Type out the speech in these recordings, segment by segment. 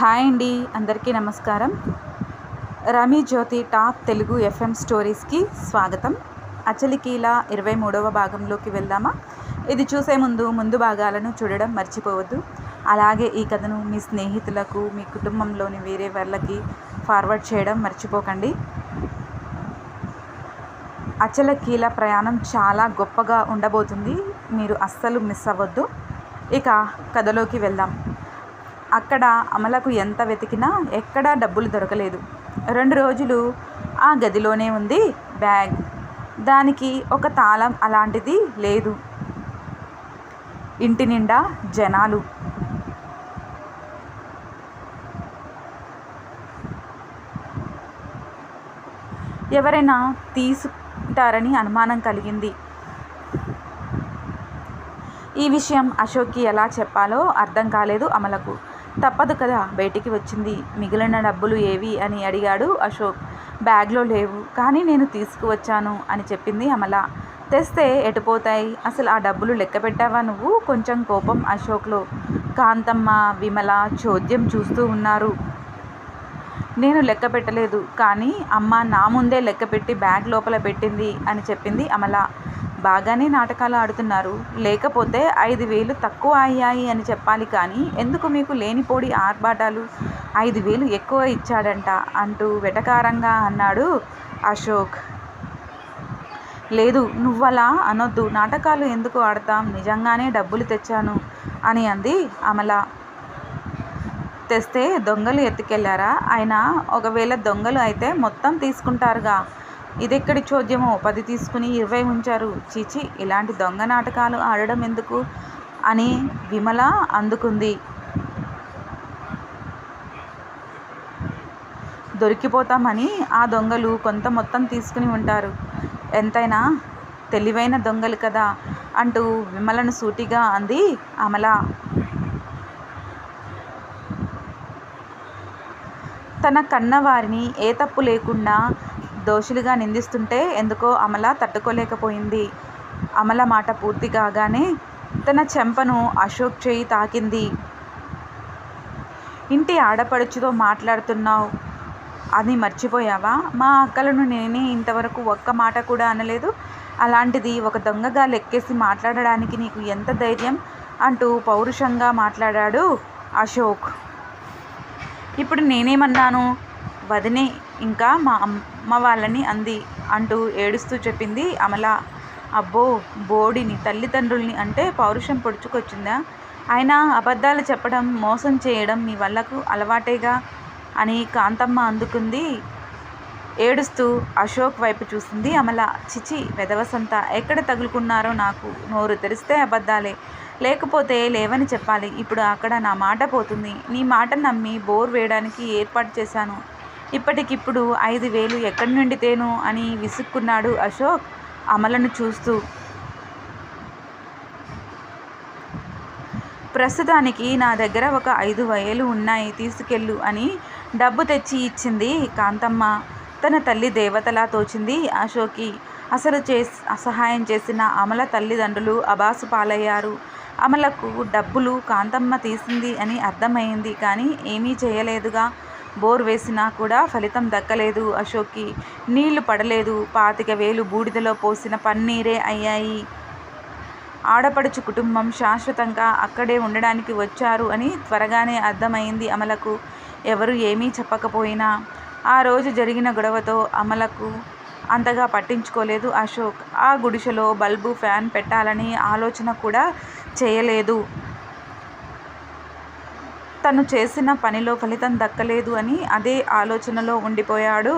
Hi అండి అందరికీ నమస్కారం. రమీ జ్యోతి టాప్ తెలుగు ఎఫ్ఎం స్టోరీస్కి స్వాగతం. అచలికీల ఇరవై మూడవ భాగంలోకి వెళ్దామా? ఇది చూసే ముందు ముందు భాగాలను చూడడం మర్చిపోవద్దు. అలాగే ఈ కథను మీ స్నేహితులకు మీ కుటుంబంలోని వేరే వాళ్ళకి ఫార్వర్డ్ చేయడం మర్చిపోకండి. అచలకీల ప్రయాణం చాలా గొప్పగా ఉండబోతుంది. మీరు అస్సలు మిస్ అవ్వద్దు. ఇక కథలోకి వెళ్దాం. అక్కడ అమలకు ఎంత వెతికినా ఎక్కడా డబ్బులు దొరకలేదు. రెండు రోజులు ఆ గదిలోనే ఉంది బ్యాగ్. దానికి ఒక తాళం అలాంటిది లేదు. ఇంటి నిండా జనాలు. ఎవరైనా తీసుకుంటారని అనుమానం కలిగింది. ఈ విషయం అశోక్కి ఎలా చెప్పాలో అర్థం కాలేదు అమలకు. తప్పదు కదా బయటికి వచ్చింది. మిగిలిన డబ్బులు ఏవి అని అడిగాడు అశోక్. బ్యాగ్లో లేవు కానీ నేను తీసుకువచ్చాను అని చెప్పింది అమల. తెస్తే ఎటుపోతాయి అసలు ఆ డబ్బులు లెక్క పెట్టావా నువ్వు? కొంచెం కోపం అశోక్లో. కాంతమ్మ విమల చోద్యం చూస్తూ ఉన్నారు. నేను లెక్క పెట్టలేదు కానీ అమ్మ నా ముందే లెక్క పెట్టి బ్యాగ్ లోపల పెట్టింది అని చెప్పింది అమల. బాగానే నాటకాలు ఆడుతున్నారు. లేకపోతే ఐదు వేలు తక్కువ అయ్యాయి అని చెప్పాలి కానీ ఎందుకు మీకు లేనిపోడి ఆర్భాటాలు? ఐదు వేలు ఎక్కువ ఇచ్చాడంట అంటూ వెటకారంగా అన్నాడు అశోక్. లేదు నువ్వలా అనొద్దు. నాటకాలు ఎందుకు ఆడతాం? నిజంగానే డబ్బులు తెచ్చాను అని అంది అమల. తెస్తే దొంగలు ఎత్తుకెళ్ళారా? ఆయన ఒకవేళ దొంగలు అయితే మొత్తం తీసుకుంటారుగా. ఇదెక్కడి చోద్యమో? పది తీసుకుని ఇరవై ఉంచారు చీచి ఇలాంటి దొంగ నాటకాలు ఆడడం ఎందుకు? అని విమల అందుకుంది. దొరికిపోతామని ఆ దొంగలు కొంత మొత్తం తీసుకుని ఉంటారు. ఎంతైనా తెలివైన దొంగలు కదా అంటూ విమలను సూటిగా అంది అమల. తన కన్నవారిని ఏ తప్పు లేకుండా దోషులుగా నిందిస్తుంటే ఎందుకో అమల తట్టుకోలేకపోయింది. అమల మాట పూర్తి కాగానే తన చెంపను అశోక్ చేయి తాకింది. ఇంటి ఆడపడుచుతో మాట్లాడుతున్నావు. అది మర్చిపోయావా? మా అక్కలను నేనే ఇంతవరకు ఒక్క మాట కూడా అనలేదు. అలాంటిది ఒక దొంగగా లెక్కేసి మాట్లాడడానికి నీకు ఎంత ధైర్యం? అంటూ పౌరుషంగా మాట్లాడాడు అశోక్. ఇప్పుడు నేనేమన్నాను? వదినే ఇంకా మా అమ్మ వాళ్ళని అంది అంటూ ఏడుస్తూ చెప్పింది అమల. అబ్బో బోడిని తల్లిదండ్రుల్ని అంటే పౌరుషం పొడుచుకొచ్చిందా? ఆయన అబద్ధాలు చెప్పడం మోసం చేయడం మీ వాళ్ళకు అలవాటేగా? అని కాంతమ్మ అందుకుంది. ఏడుస్తూ అశోక్ వైపు చూసింది అమల. చిచి వెదవసంత ఎక్కడ తగులుకున్నారో నాకు నోరు తెరిస్తే అబద్ధాలే. లేకపోతే లేవని చెప్పాలి. ఇప్పుడు అక్కడ నా మాట పోతుంది. నీ మాట నమ్మి బోర్ వేయడానికి ఏర్పాటు చేశాను. ఇప్పటికిప్పుడు ఐదు వేలు ఎక్కడి నుండి తేను అని విసుక్కున్నాడు అశోక్ అమలను చూస్తూ. ప్రస్తుతానికి నా దగ్గర ఒక ఐదు వేలు ఉన్నాయి తీసుకెళ్ళు అని డబ్బు తెచ్చి ఇచ్చింది కాంతమ్మ. తన తల్లి దేవతలా తోచింది అశోక్కి అసలు చే అసహాయం చేసిన అమల తల్లిదండ్రులు అబాసు పాలయ్యారు. అమలకు డబ్బులు కాంతమ్మ తీసింది అని అర్థమైంది కానీ ఏమీ చేయలేదుగా. బోర్ వేసినా కూడా ఫలితం దక్కలేదు అశోక్కి. నీళ్ళు పడలేదు. పాతిక వేలు బూడిదలో పోసిన పన్నీరే అయ్యాయి. ఆడపడుచు కుటుంబం శాశ్వతంగా అక్కడే ఉండడానికి వచ్చారు అని త్వరగానే అర్థమైంది అమలకు. ఎవరు ఏమీ చెప్పకపోయినా. ఆ రోజు జరిగిన గొడవతో అమలకు అంతగా పట్టించుకోలేదు అశోక్. ఆ గుడిసెలో బల్బు ఫ్యాన్ పెట్టాలని ఆలోచన కూడా చేయలేదు. తను చేసిన పనిలో ఫలితం దక్కలేదు అని అదే ఆలోచనలో ఉండిపోయాడు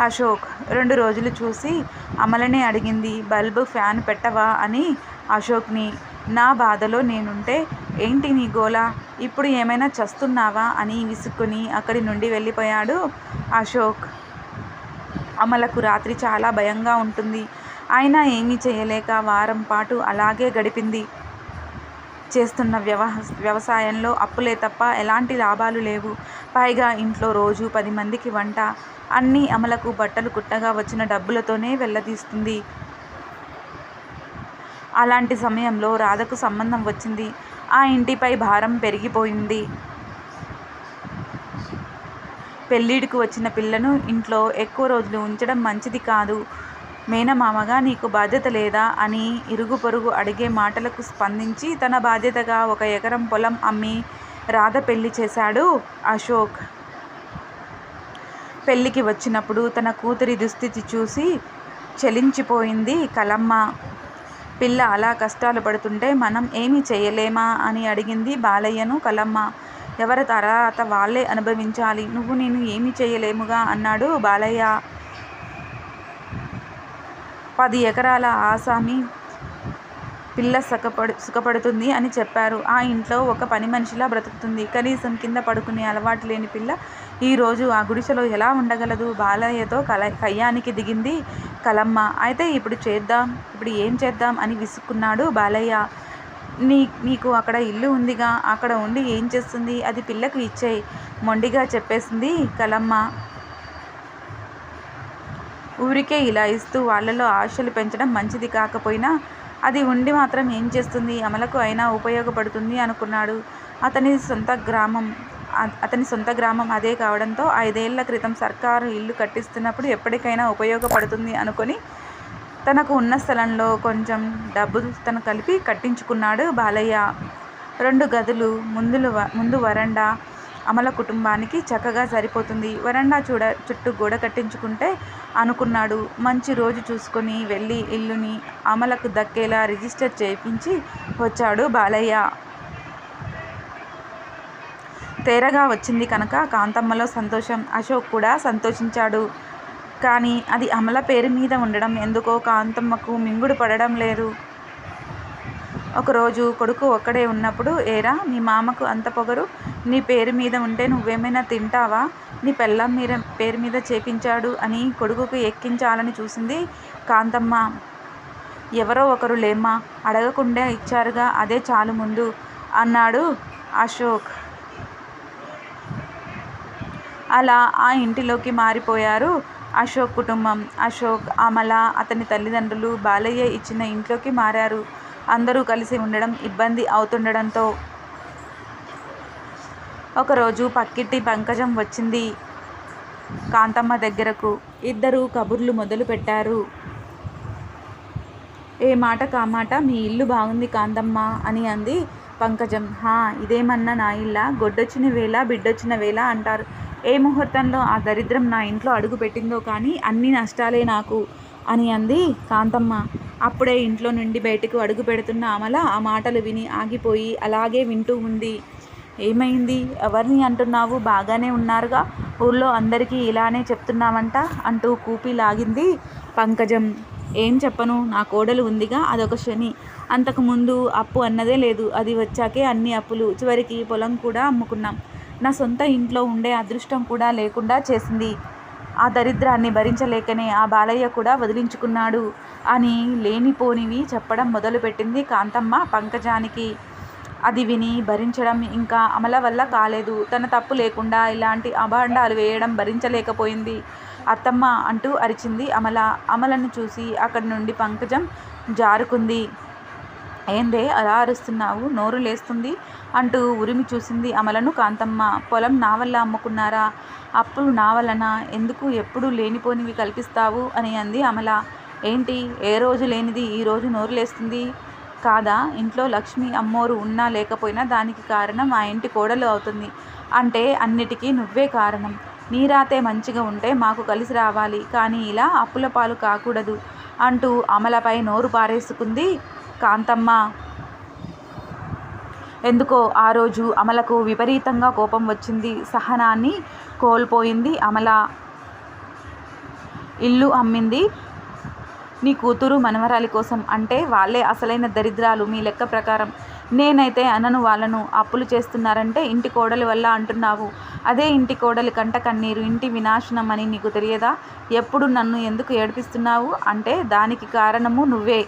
అశోక్. రెండు రోజులు చూసి అమలనే అడిగింది బల్బు ఫ్యాన్ పెట్టవా? అని అశోక్ని. నా బాధలో నేనుంటే ఏంటి నీ గోల? ఇప్పుడు ఏమైనా చస్తున్నావా? అని విసుక్కుని అక్కడి నుండి వెళ్ళిపోయాడు అశోక్. అమలకు రాత్రి చాలా భయంగా ఉంటుంది. అయినా ఏమీ చేయలేక వారం పాటు అలాగే గడిపింది. చేస్తున్న వ్యవ వ్యవసాయంలో అప్పులే తప్ప ఎలాంటి లాభాలు లేవు. పైగా ఇంట్లో రోజు పది మందికి వంట అన్నీ అమలకు బట్టలు కుట్టగా వచ్చిన డబ్బులతోనే వెళ్ళదీస్తుంది అలాంటి సమయంలో రాధకు సంబంధం వచ్చింది. ఆ ఇంటిపై భారం పెరిగిపోయింది. పెళ్ళిడికి వచ్చిన పిల్లను ఇంట్లో ఎక్కువ రోజులు ఉంచడం మంచిది కాదు. మేనమామగా నీకు బాధ్యత లేదా? అని ఇరుగు పొరుగు అడిగే మాటలకు స్పందించి తన బాధ్యతగా ఒక ఎకరం పొలం అమ్మి రాధ పెళ్ళి చేశాడు అశోక్. పెళ్ళికి వచ్చినప్పుడు తన కూతురి దుస్థితి చూసి చలించిపోయింది కలమ్మ. పిల్ల అలా కష్టాలు పడుతుంటే మనం ఏమీ చేయలేమా? అని అడిగింది బాలయ్యను కలమ్మ. ఎవరి తర్వాత వాళ్ళే అనుభవించాలి. నువ్వు నేను ఏమీ చేయలేముగా? అన్నాడు బాలయ్య. పది ఎకరాల ఆసామి పిల్ల సుఖపడు సుఖపడుతుంది అని చెప్పారు. ఆ ఇంట్లో ఒక పని మనిషిలా బ్రతుకుతుంది. కనీసం కింద పడుకునే అలవాటు లేని పిల్ల ఈరోజు ఆ గుడిసెలో ఎలా ఉండగలదు? బాలయ్యతో కల కయ్యానికి దిగింది కలమ్మ. అయితే ఇప్పుడు చేద్దాం ఇప్పుడు ఏం చేద్దాం అని విసుక్కున్నాడు బాలయ్య. నీ నీకు అక్కడ ఇల్లు ఉందిగా అక్కడ ఉండి ఏం చేస్తుంది? అది పిల్లకు ఇచ్చేయి మొండిగా చెప్పేసింది కలమ్మ. ఊరికే ఇలా ఇస్తూ వాళ్ళలో ఆశలు పెంచడం మంచిది కాకపోయినా అది ఉండి మాత్రం ఏం చేస్తుంది? అమలకు అయినా ఉపయోగపడుతుంది అనుకున్నాడు. అతని సొంత గ్రామం అతని సొంత గ్రామం అదే కావడంతో ఐదేళ్ళ క్రితం సర్కారు ఇల్లు కట్టిస్తున్నప్పుడు ఎప్పటికైనా ఉపయోగపడుతుంది అనుకొని తనకు ఉన్న స్థలంలో కొంచెం డబ్బు తను కలిపి కట్టించుకున్నాడు బాలయ్య. రెండు గదులు ముందులు ముందు వరండా అమల కుటుంబానికి చక్కగా సరిపోతుంది. వరండా చూడ చుట్టూ గోడ కట్టించుకుంటే అనుకున్నాడు. మంచి రోజు చూసుకొని వెళ్ళి ఇల్లుని అమలకు దక్కేలా రిజిస్టర్ చేయించి వచ్చాడు బాలయ్య. తేరగా వచ్చింది కనుక కాంతమ్మలో సంతోషం. అశోక్ కూడా సంతోషించాడు. కానీ అది అమల పేరు మీద ఉండడం ఎందుకో కాంతమ్మకు మింగుడు పడడం లేదు. ఒకరోజు కొడుకు ఒక్కడే ఉన్నప్పుడు ఏరా మీ మామకు అంత పొగరు? నీ పేరు మీద ఉంటే నువ్వేమైనా తింటావా? నీ పెళ్ళం మీద పేరు మీద చేపించాడు అని కొడుకుకు ఎక్కించాలని చూసింది కాంతమ్మ. ఎవరో ఒకరు లేమ్మా అడగకుండా ఇచ్చారుగా అదే చాలు ముందు అన్నాడు అశోక్. అలా ఆ ఇంటిలోకి మారిపోయారు అశోక్ కుటుంబం. అశోక్ అమల అతని తల్లిదండ్రులు బాలయ్య ఇచ్చిన ఇంట్లోకి మారారు. అందరూ కలిసి ఉండడం ఇబ్బంది అవుతుండడంతో ఒకరోజు పక్కింటి పంకజం వచ్చింది కాంతమ్మ దగ్గరకు. ఇద్దరు కబుర్లు మొదలు పెట్టారు. ఏ మాట కామాట మీ ఇల్లు బాగుంది కాంతమ్మ అని అంది పంకజం. హా ఇదేమన్నా నా ఇల్ల? గొడ్డొచ్చిన వేళ బిడ్డొచ్చిన వేళ అంటారు. ఏ ముహూర్తంలో ఆ దరిద్రం నా ఇంట్లో అడుగు పెట్టిందో కానీ అన్ని నష్టాలే నాకు. అని అంది కాంతమ్మ. అప్పుడే ఇంట్లో నుండి బయటకు అడుగు పెడుతున్న అమల ఆ మాటలు విని ఆగిపోయి అలాగే వింటూ ఉంది. ఏమైంది? ఎవరిని అంటున్నావు? బాగానే ఉన్నారుగా? ఊళ్ళో అందరికీ ఇలానే చెప్తున్నామంట అంటూ కూపి లాగింది పంకజం. ఏం చెప్పను? నా కోడలు ఉందిగా? అదొక శని. అంతకుముందు అప్పు అన్నదే లేదు. అది వచ్చాకే అన్ని అప్పులు. చివరికి పొలం కూడా అమ్ముకున్నాం. నా సొంత ఇంట్లో ఉండే అదృష్టం కూడా లేకుండా చేసింది. ఆ దరిద్రాన్ని భరించలేకనే ఆ బాలయ్య కూడా వదిలించుకున్నాడు అని లేనిపోనివి చెప్పడం మొదలుపెట్టింది కాంతమ్మ పంకజానికి. అది విని భరించడం ఇంకా అమల వల్ల కాలేదు. తన తప్పు లేకుండా ఇలాంటి అభాండాలు వేయడం భరించలేకపోయింది. అత్తమ్మ అంటూ అరిచింది అమల. అమలను చూసి అక్కడి నుండి పంకజం జారుకుంది. ఏందే అలా అరుస్తున్నావు నోరు లేస్తుంది అంటూ ఉరిమి చూసింది అమలను. కాంతమ్మ పొలం నా వల్ల అమ్ముకున్నారా? అప్పులు నా వలన? ఎందుకు ఎప్పుడు లేనిపోనివి కల్పిస్తావు? అని అంది అమల. ఏంటి? ఏ రోజు లేనిది ఈరోజు నోరు లేస్తుంది? కాదా? ఇంట్లో లక్ష్మి అమ్మోరు ఉన్నా లేకపోయినా దానికి కారణం ఆ ఇంటి కోడలు అవుతుంది. అంటే అన్నిటికీ నువ్వే కారణం. నీ రాతే మంచిగా ఉంటే మాకు కలిసి రావాలి. కానీ ఇలా అప్పుల పాలు కాకూడదు అంటూ అమలపై నోరు పారేసుకుంది కాంతమ్మ. ఎందుకో ఆ రోజు అమలకు విపరీతంగా కోపం వచ్చింది. సహనాన్ని కోల్పోయింది అమల. ఇల్లు అమ్మింది. నీ కూతురు మనవరాలి కోసం అంటే వాళ్ళే అసలైన దరిద్రాలు మీ లెక్క ప్రకారం. నేనైతే అనను వాళ్ళను అప్పులు చేస్తున్నారంటే ఇంటి కోడలి వల్ల అంటున్నావు. అదే ఇంటి కోడలి కంట కన్నీరు ఇంటి వినాశనం అని నీకు తెలియదా? ఎప్పుడు నన్ను ఎందుకు ఏడిపిస్తున్నావు? అంటే దానికి కారణము నువ్వే.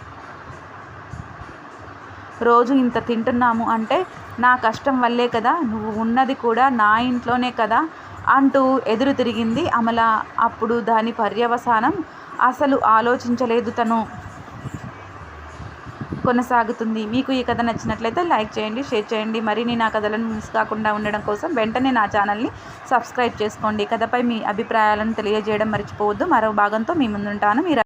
రోజు ఇంత తింటున్నాము అంటే నా కష్టం వల్లే కదా నువ్వు ఉన్నది కూడా నా ఇంట్లోనే కదా అంటూ ఎదురు తిరిగింది అమల. అప్పుడు దాని పర్యవసానం అసలు ఆలోచించలేదు తను. కొనసాగుతుంది. మీకు ఈ కథ నచ్చినట్లయితే లైక్ చేయండి షేర్ చేయండి. మరిన్ని నా కథలను మిస్ కాకుండా ఉండడం కోసం వెంటనే నా ఛానల్ని సబ్స్క్రైబ్ చేసుకోండి. కథపై మీ అభిప్రాయాలను తెలియజేయడం మర్చిపోవద్దు. మరో భాగంతో మీ ముందుంటాను. మీరు